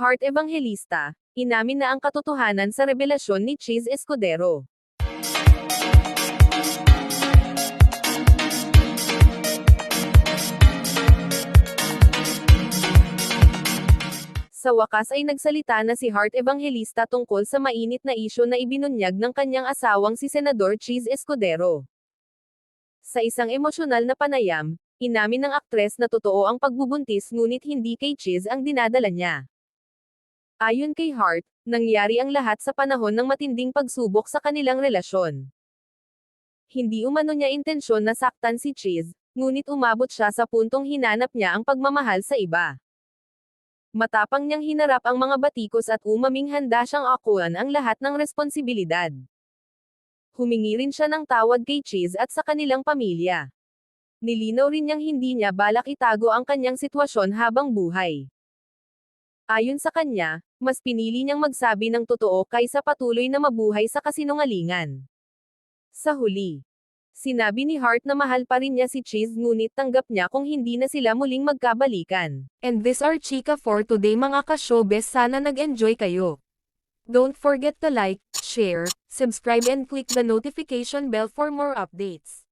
Heart Evangelista, inamin na ang katotohanan sa revelasyon ni Cheese Escudero. Sa wakas ay nagsalita na si Heart Evangelista tungkol sa mainit na isyo na ibinunyag ng kanyang asawang si Senador Cheese Escudero. Sa isang emosyonal na panayam, inamin ng aktres na totoo ang pagbubuntis ngunit hindi kay Cheese ang dinadala niya. Ayon kay Hart, nangyari ang lahat sa panahon ng matinding pagsubok sa kanilang relasyon. Hindi umano niya intensyon na saktan si Cheese, ngunit umabot siya sa puntong hinanap niya ang pagmamahal sa iba. Matapang niyang hinarap ang mga batikos at umaming handa siyang akuan ang lahat ng responsibilidad. Humingi rin siya ng tawad kay Cheese at sa kanilang pamilya. Nilinaw rin niyang hindi niya balak itago ang kanyang sitwasyon habang buhay. Ayon sa kanya, mas pinili niyang magsabi ng totoo kaysa patuloy na mabuhay sa kasinungalingan. Sa huli, sinabi ni Hart na mahal pa rin niya si Cheese ngunit tanggap niya kung hindi na sila muling magkabalikan. And this are Chika for today mga ka-showbiz sana nag-enjoy kayo. Don't forget to like, share, subscribe and click the notification bell for more updates.